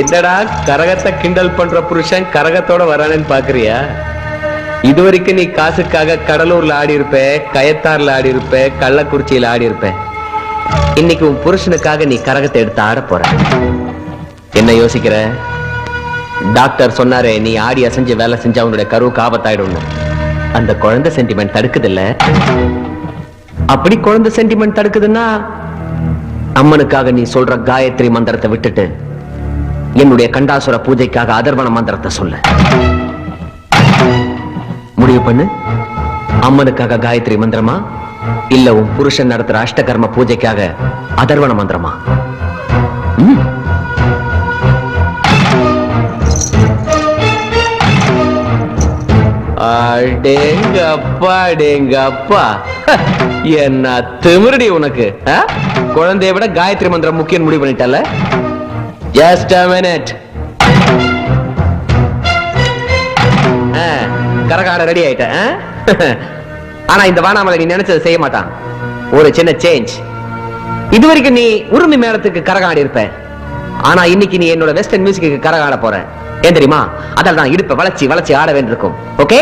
என்னடா கரகத்தை கிண்டல் பண்ற புருஷன் கரகத்தோட வரானேன்னு பாக்குறியா? இது வரைக்கும் நீ காசுக்காக கடலூர்ல ஆடி இருப்ப கயத்தார்ல ஆடி இருப்ப கள்ளக்குறிச்சியில ஆடி இருப்ப. இன்னைக்கு உன் புருஷனுக்காக நீ கரகத்தை எடுத்து ஆட போற. என்ன யோசிக்கிற? டாக்டர் சொன்னாரே நீ ஆடி அசைஞ்சு வேலை செஞ்சு அவனுடைய கருவுக்கு ஆபத்தாயிடும்னு அந்த குழந்தை சென்டிமெண்ட் தடுக்குதில்ல? அப்படி குழந்தை சென்டிமெண்ட் தடுக்குதுன்னா அம்மனுக்காக நீ சொல்ற காயத்ரி மந்திரத்தை விட்டுட்டு என்னுடைய கண்டாசுர பூஜைக்காக அதர்வன மந்திரத்தை சொல்ல. முடிவு பண்ணு. அம்மனுக்காக காயத்ரி மந்திரமா? இல்ல உன் புருஷன் நடத்துற அஷ்டகர்ம பூஜைக்காக அதர்வன மந்திரமா? அடேங்கப்பா அடேங்கப்பா. என்ன திமிருடி உனக்கு ஆ? குழந்தைய விட காயத்ரி மந்திரம் முக்கியம் முடிவு பண்ணிட்டல? ஜஸ்ட் கரகாட ரெடி ஆயிட்ட ஆனா இந்த வானாமலை நீ நினைச்சதை செய்ய மாட்டான். ஒரு சின்ன சேஞ்ச் இதுவரைக்கும் நீ உரிமை மேளத்துக்கு கரகாடி இருப்ப. ஆனா இன்னைக்கு நீ என்னோட வெஸ்டர்ன் மியூசிக்கு கரகாட போற. ஏன் தெரியுமா? அதால் தான் இடுப்பை வளர்ச்சி வளர்ச்சி ஆட வேண்டியிருக்கும். ஓகே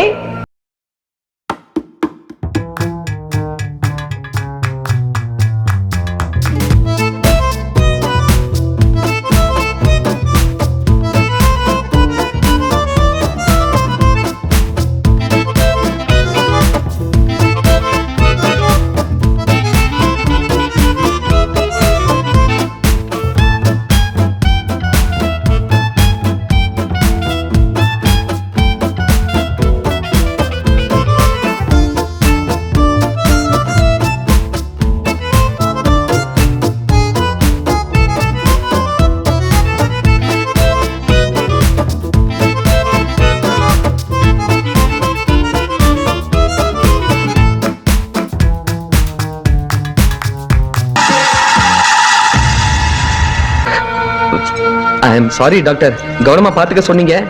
சாரி டாக்டர் கவனமா பாத்துக்க சொன்னீங்க.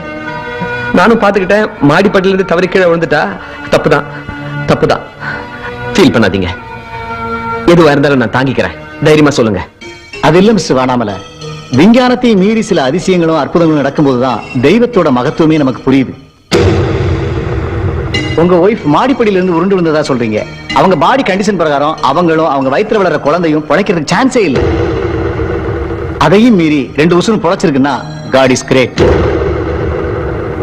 நானும் பாத்துக்கிட்டேன் மாடிப்பட்டில இருந்து தவறி கீழே விழுந்துட்டா தப்புதான். தப்புதான். ஃபீல் பண்ணாதீங்க. எதுவா இருந்தாலும் நான் தாங்கிக்கிறேன். தைரியமா சொல்லுங்க. அது இல்ல மிஸ்டர் வானாமல. விஞ்ஞானத்தை மீறி சில அதிசயங்களும் அற்புதங்களும் நடக்கும்போதுதான் தெய்வத்தோட மகத்துவமே நமக்கு புரியுது. உங்க ஒய்ஃப் மாடிப்படியில இருந்து உருண்டு விழுந்ததா சொல்றீங்க. அவங்க பாடி கண்டிஷன் பிரகாரம் அவங்களும் அவங்க வயித்துல வளர குழந்தையும் பிழைக்கிறதுக்கு சான்ஸே இல்லை. அதையும் மீறி ரெண்டு உசுரும் பொழைச்சிருக்குன்னா god is great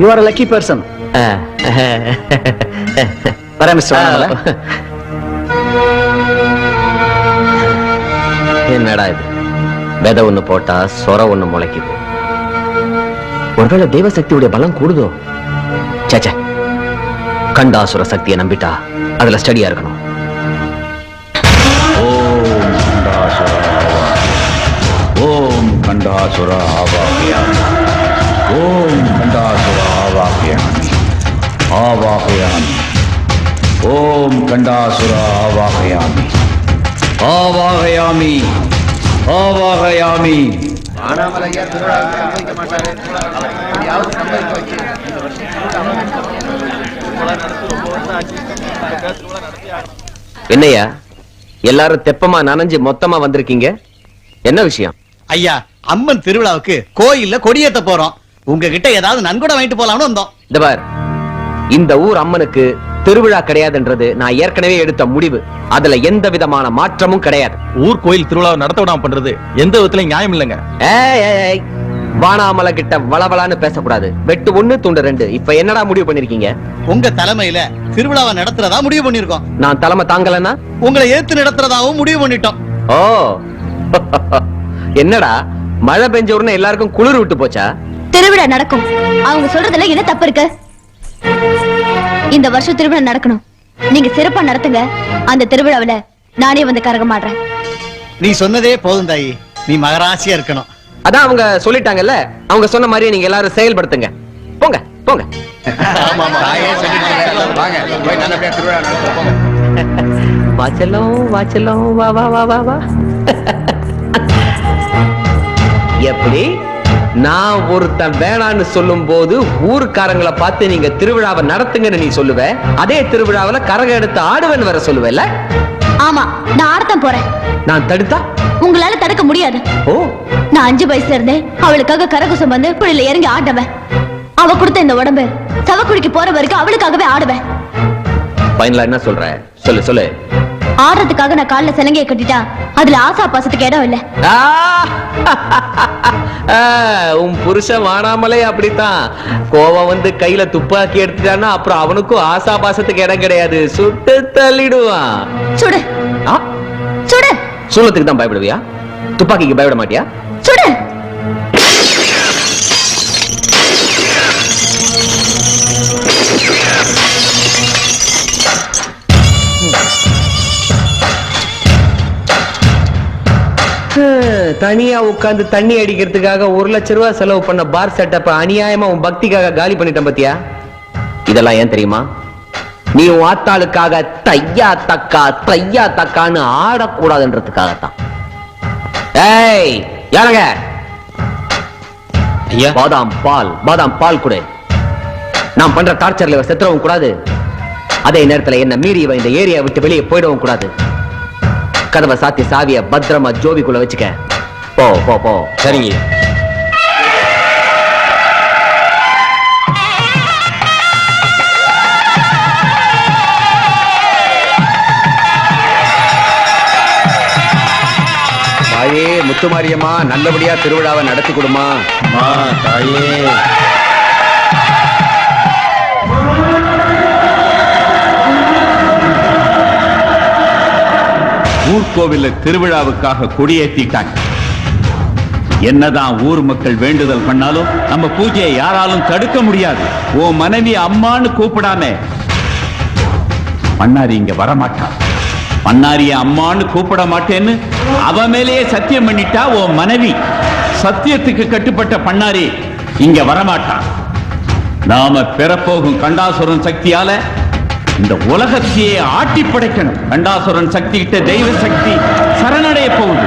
you are lucky person வரேன் மிஸ்டர் என்னடா இது? விதை ஒண்ணு போட்டா சொர ஒண்ணு முளைக்குது. ஒருவேளை தேவசக்தியுடைய பலம் கூடுதோ? சேச்சே கண்டாசுர சக்தியை நம்பிட்டா அதுல ஸ்டடியா இருக்கணும். ஓம் கண்டாசுர ஆவாகயாமி. ஓம் கண்டாசுர ஆவாகயாமி. ஆவாகயாமி. ஓம் கண்டாசுர ஆவாகயாமி. ஆவாகயாமி. ஆவாகயாமி. என்னய்யா எல்லாரும் தெப்பமா நனைஞ்சு மொத்தமா வந்திருக்கீங்க? என்ன விஷயம்? ஐயா அம்மன் திருவிழாவுக்கு கோயில்ல கொடியேத்த போறோம். உங்ககிட்ட ஏதாவது நன்கொடை வாங்கிட்டு போலாம்னு வந்தோம். இந்த பார் இந்த ஊர் அம்மனுக்கு திருவிழா கிடையாதுன்றது நான் ஏற்கனவே எடுத்த முடிவு. அதுல எந்த விதமான மாற்றமும் கிடையாது. ஊர் கோயில் திருவிழாவை நடத்த விடாம பண்றது எந்த விதத்துலயும் நியாயம் இல்லைங்க. ஏய், ஏய், ஏய். வானாமலை கிட்ட வளவளான்னு பேசக்கூடாது. வெட்டு ஒண்ணு துண்டு ரெண்டு. இப்ப என்னடா முடிவு பண்ணிருக்கீங்க? உங்க தலைமையில திருவிழாவை நடத்துறதா முடிவு பண்ணிருக்கோம் நான் தலைமை தாங்கலன்னா? உங்களை ஏத்து நடத்துறதாவும் முடிவு பண்ணிட்டோம். ஓ. என்னடா மழை பெஞ்ச உடனே எல்லாருக்கும் குளிர் விட்டு போச்சா? திருவிழா நடக்கும். அவங்க சொல்றதுல என்ன தப்பு இருக்கு? இந்த வருஷம் திருவிழா நடக்கணும். நீங்க சிறப்பா நடத்துங்க. அந்த திருவிழாவுல நானே வந்து கரகமாடுறேன் நீ சொன்னதே போதும் தாயி. நீ மகராசியா இருக்கணும். அதான் அவங்க சொல்லிட்டாங்கல்ல? அவங்க சொன்ன மாதிரியே நீங்க எல்லாரும் செயல்படுத்துங்க. போங்க போங்க. வாச்சலம் வாச்சலம். வா வா வா வா வா. எப்படி? நான் ஒருத்தன் வேணான்னு சொல்லும் போது ஊருக்காரங்களை பார்த்து நீங்க திருவிழாவை நடத்துங்கன்னு நீ சொல்லுவ. அதே திருவிழாவுல கரகம் எடுத்து ஆடுவேன்னு வர சொல்லுவேல்ல? ஆமா நான் ஆடத்தான் போறேன். நான் தடுத்தா? உங்களால தடுக்க முடியாது. ஓ. நான் அஞ்சு வயசுல இருந்தே அவளுக்காக கரகுசம் வந்து புள்ளில இறங்கி ஆடுவேன் அவ கொடுத்த இந்த உடம்பு சவக்குழிக்கு போற வரைக்கும் அவளுக்காகவே ஆடுவேன். ஃபைனலா என்ன சொல்ற? சொல்லு சொல்லு. ஆடுறதுக்காக நான் கால்ல சிலங்கைய கட்டிட்டா அதுல ஆசா பாசத்துக்கு இடம் இல்ல. உன் புருஷன் வானாமலே அப்படித்தான். கோவம் வந்து கையில துப்பாக்கி எடுத்துட்டான்னா அப்புறம் அவனுக்கும் ஆசா பாசத்துக்கு இடம் கிடையாது. சுட்டு தள்ளிடுவான். சுடு. ஆ, சுடு. சூளத்துக்கு தான் பயப்படுவியா? துப்பாக்கிக்கு பயப்பட மாட்டியா? சுடு. ஹம், தனியா உட்கார்ந்து தண்ணி அடிக்கிறதுக்காக ஒரு லட்ச ரூபாய் செலவு பண்ண பார் செட்டப்ப அநியாயமா உன் பக்திக்காக காலி பண்ணிட்டேன் பாத்தியா? இதெல்லாம் ஏன் தெரியுமா? நீ உன் ஆத்தாளுக்காக தையா தக்கா தையா தக்கான்னு ஆடக்கூடாதுன்றதுக்காகத்தான். ஏய் யாருங்க? ஐயா. பாதாம் பால் பாதாம் பால் கொடு. நான் பண்ற டார்ச்சர்ல இவ செத்துறவும் கூடாது. அதே நேரத்துல என்ன மீறி இவ இந்த ஏரியா விட்டு வெளியே போயிடவும் கூடாது. கதவை சாத்தி சாவிய பத்திரமா ஜோபிக்குள்ள வச்சுக்க. போ போ போ. சரிங்க. தாயே முத்துமாரியம்மா நல்லபடியா திருவிழாவை நடத்தி கொடுமா. தாயே. ஊர்கோவில்ல திருவிழாவுக்காக கொடியேத்திட்டாங்க என்னதான் ஊர் மக்கள் வேண்டுதல் பண்ணாலும் நம்ம பூஜையை யாராலும் தடுக்க முடியாது. ஓ மனைவி அம்மான்னு கூப்பிடாம. பண்ணாரி இங்க வரமாட்டான் பண்ணாரிய அம்மான்னு கூப்பிட மாட்டேன்னு அவ மேலேயே சத்தியம் பண்ணிட்டா ஓ மனைவி. சத்தியத்துக்கு கட்டுப்பட்ட பண்ணாரி இங்க வரமாட்டான் நாம பெறப்போகும் கண்டாசுரன் சக்தியால இந்த உலகத்தையே ஆட்டி படைக்கணும் கண்டாசுரன் சக்தி கிட்ட தெய்வ சக்தி சரணடைய போகுது.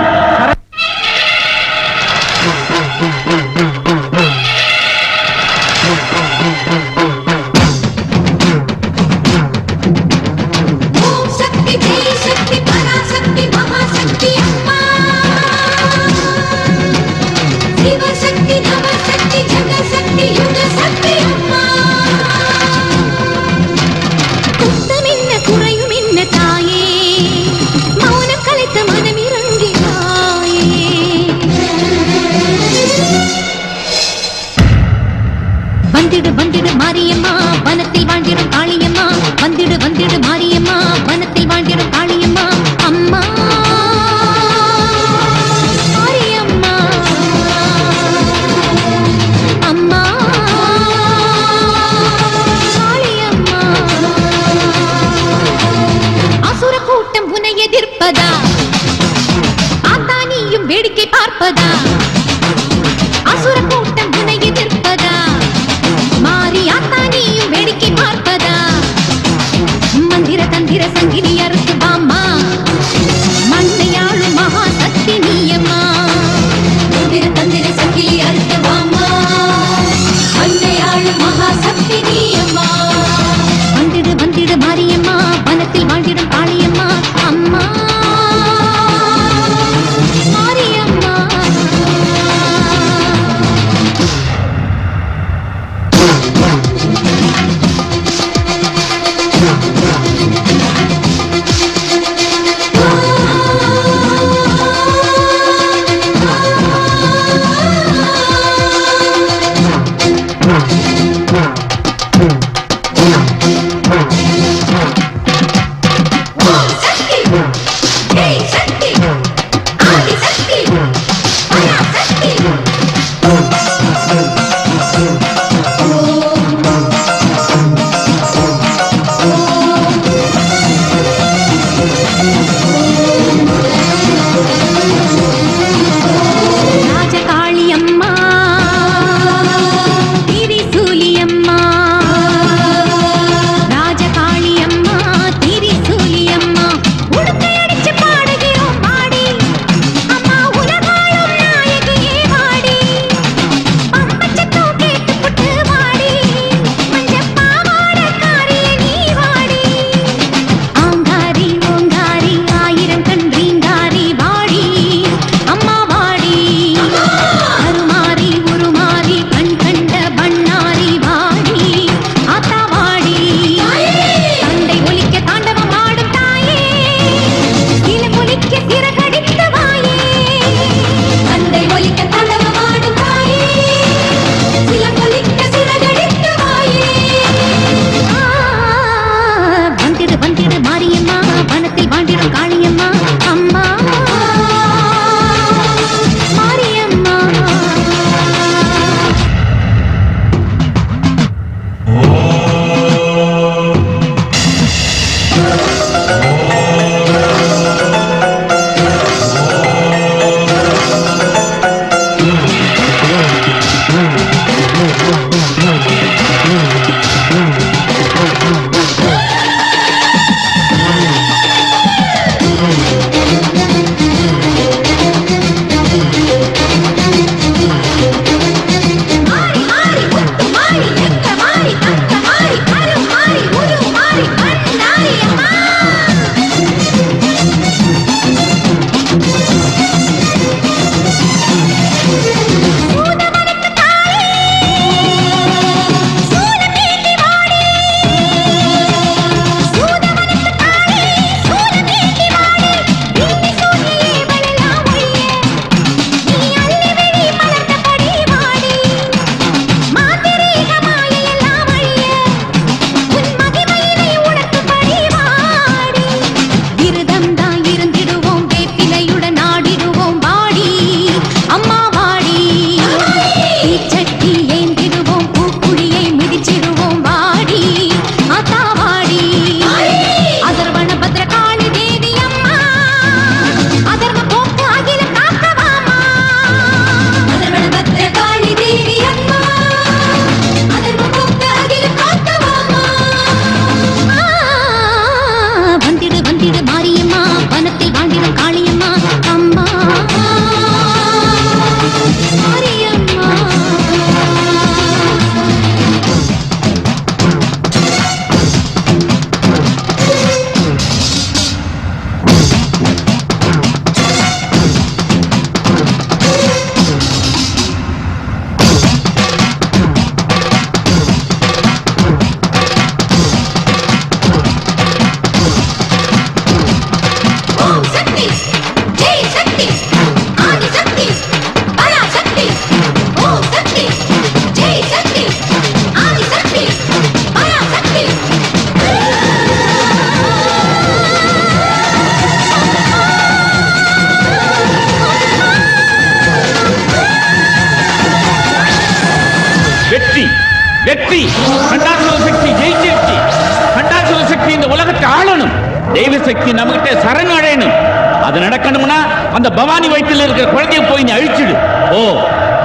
போ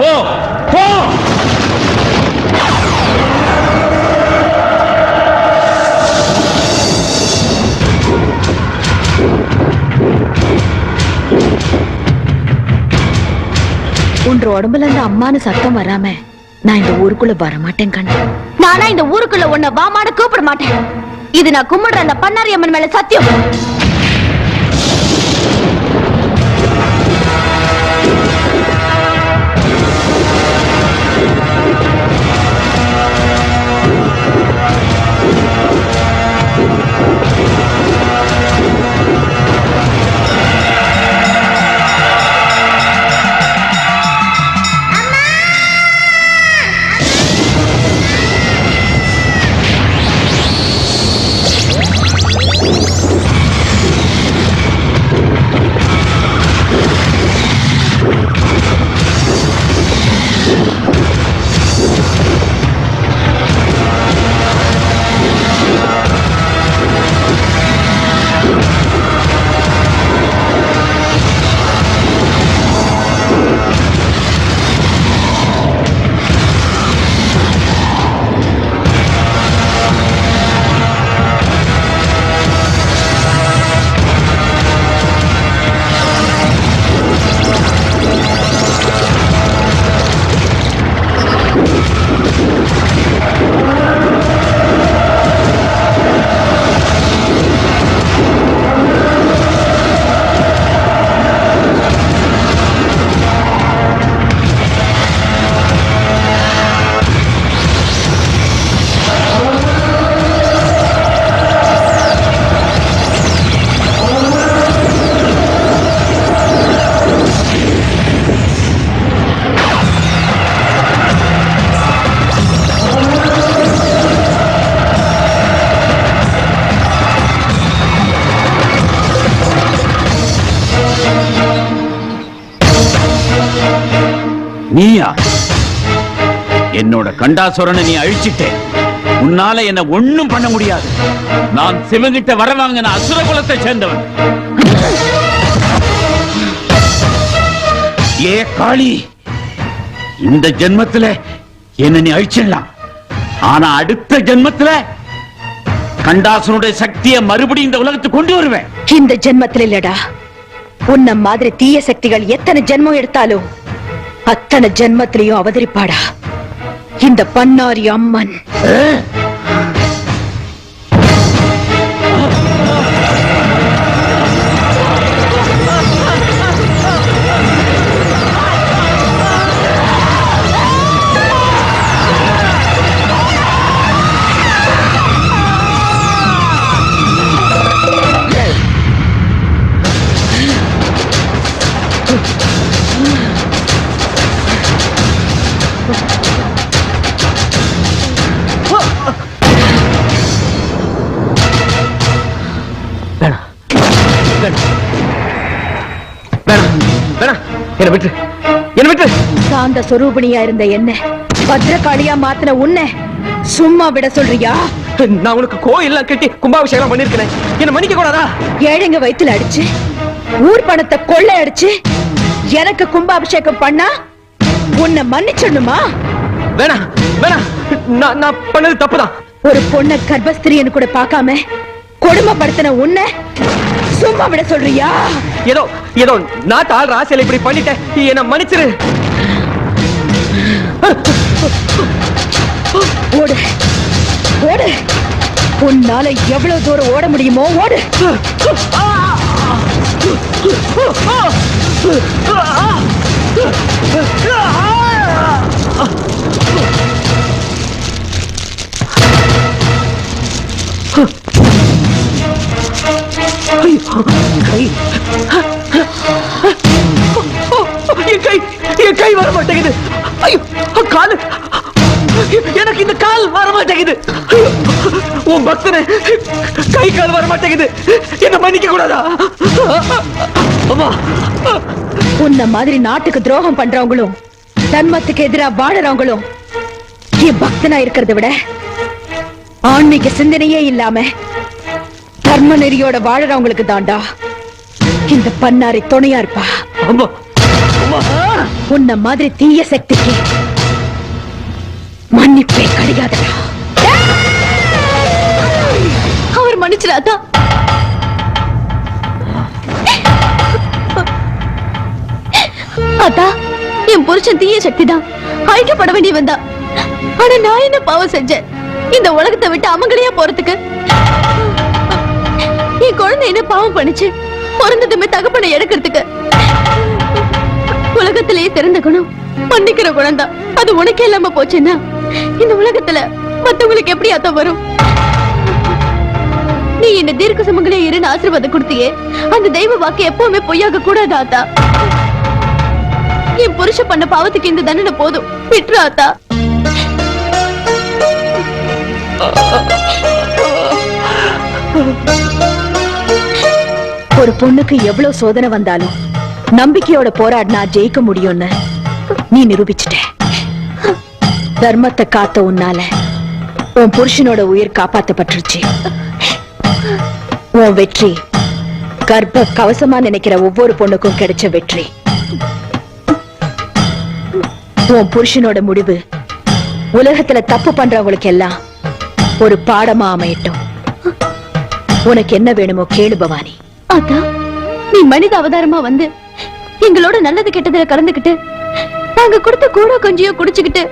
போ போ. உன்ற உடம்புல இருந்து அம்மானு சத்தம் வராம நான் இந்த ஊருக்குள்ள வரமாட்டேன் கண்ணு. நானா இந்த ஊருக்குள்ள உன்னை வாமான கூப்பிட மாட்டேன். இது நான் கும்பிடுற அந்த பண்ணாரி அம்மன் மேல சத்தியம். கண்டாசுரனை நீ அழிச்சிட்ட. உன்னால என்ன ஒண்ணும் பண்ண முடியாது. நான் சிவகிட்ட வர வாங்கின அசுர குலத்தை சேர்ந்தவன். ஏ காளி இந்த ஜென்மத்துல என்ன நீ அழிச்சிடலாம். ஆனா அடுத்த ஜென்மத்துல கண்டாசுரனுடைய சக்தியை மறுபடியும் இந்த உலகத்துக்கு கொண்டு வருவேன். இந்த ஜென்மத்துல இல்லடா. உன்ன மாதிரி தீய சக்திகள் எத்தனை ஜென்மம் எடுத்தாலும் அத்தனை ஜென்மத்திலையும் அவதரிப்பாடா. இந்த பன்னாரி அம்மன். என்ன விட்டு. என்ன விட்டு. சாந்த சொரூபிணியா இருந்த என்ன. பத்ரகாளியா மாத்தின உன்னை சும்மா விட சொல்றியா? நான் உனக்கு கோயில்லாம் கட்டி கும்பாபிஷேகம் பண்ணிருக்கேன் என்ன மன்னிக்க கூடாதா? ஏழைங்க வயித்துல அடிச்சு ஊர் பணத்தை கொள்ளை அடிச்சு எனக்கு கும்பாபிஷேகம் பண்ணா உன்னை மன்னிச்சிடணுமா? வேணாம் வேணாம் நான் நான் பண்ணது தப்புதான். ஒரு பொண்ண கர்ப்பஸ்திரியன்னு கூட பார்க்காம கொடுமைப்படுத்தின உன்னை சும்மா விட சொல்றியா? ஏதோ ஏதோ நான் தாழ்ற ஆசையில இப்படி பண்ணிட்டேன். என்ன மன்னிச்சிரு. ஓடு. ஓடு. உன்னால எவ்வளவு தூரம் ஓட முடியுமோ ஓடு. கை என் கை என் கை வர மாட்டேங்குது. ஐயோ காலு எனக்கு இந்த கால் வர மாட்டேங்குது. ஐயோ, உன் பக்தனே கை கால் வர மாட்டேங்குது. என்ன மன்னிக்க கூடாதா? அம்மா. உன்ன மாதிரி நாட்டுக்கு துரோகம் பண்றவங்களும் தன்மத்துக்கு எதிராக வாழறவங்களும் என் பக்தனா இருக்கிறத விட ஆன்மீக சிந்தனையே இல்லாம தர்ம நெறியோட வாழறவங்களுக்கு தாண்டா. இந்த பண்ணாரி துணையா இருப்பா. உன்ன மாதிரி தீய சக்திக்கு மன்னிப்பே கிடையாதுடா. அவர் மன்னிச்சிடாதா? அத்தா என் புருஷன் தீய சக்தி தான் அழிக்கப்பட வேண்டி வந்தா ஆனா நான் என்ன பாவம் செஞ்சேன்? இந்த உலகத்தை விட்டு அமங்கலையா போறதுக்கு? என் குழந்தை என்ன பாவம் பண்ணுச்சு? பிறந்ததுமே தகப்பனை எடுக்கிறதுக்கு. உலகத்திலேயே சிறந்த குணம் மன்னிக்கிற குணம் தான் அது உனக்கே இல்லாம போச்சுன்னா இந்த உலகத்துல மத்தவங்களுக்கு எப்படி அத்த வரும்? நீ என்ன தீர்க்க சமங்களே இருன்னு ஆசீர்வாதம் கொடுத்தியே அந்த தெய்வ வாக்கு எப்பவுமே பொய்யாக கூடாது ஆத்தா என் புருஷன் பண்ண பாவத்துக்கு இந்த தண்டனை போதும். விட்டுரு ஆத்தா ஒரு பொண்ணுக்கு எவ்வளவு சோதனை வந்தாலும் நம்பிக்கையோட போராடினா ஜெயிக்க முடியும்னு நீ நிரூபிச்சிட்ட. தர்மத்தை காத்த உன்னால உன் புருஷனோட உயிர் காப்பாத்தப்பட்டுருச்சு. உன் வெற்றி கர்ப்ப கவசமா நினைக்கிற ஒவ்வொரு பொண்ணுக்கும் கிடைச்ச வெற்றி. உன் புருஷனோட முடிவு உலகத்துல தப்பு பண்றவங்களுக்கு எல்லாம் ஒரு பாடமா அமையட்டும். உனக்கு என்ன வேணுமோ கேளு பவானி. ஆத்தா நீ மனித அவதாரமா வந்து எங்களோட நல்லது கெட்டதுல கலந்துக்கிட்டு நாங்க கொடுத்த கூட கொஞ்சியோ குடிச்சுக்கிட்டு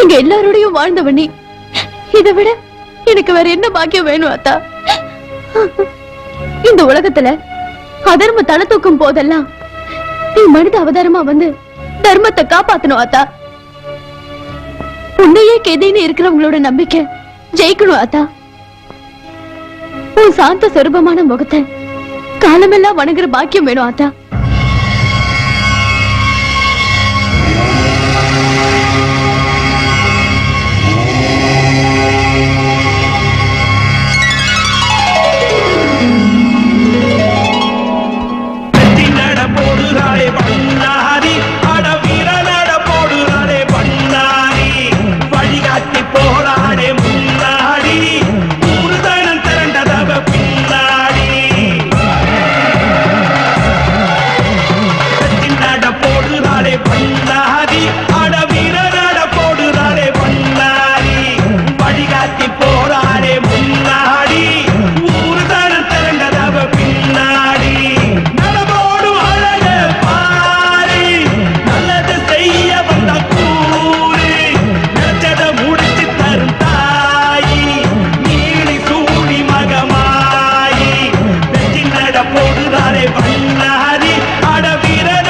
எங்க எல்லாரோடையும் வாழ்ந்தவ நீ. இதை விட எனக்கு வேற என்ன பாக்கியம் வேணும் அத்தா இந்த உலகத்துல அதர்ம தலை தூக்கும் போதெல்லாம் நீ மனித அவதாரமா வந்து தர்மத்தை காப்பாத்தணும் அத்தா உன்னையே கெதின்னு இருக்கிறவங்களோட நம்பிக்கை ஜெயிக்கணும் அத்தா உன் சாந்த சொரூபமான முகத்தை காலமெல்லாம் வணங்குற பாக்கியம் வேணும் ஆத்தா.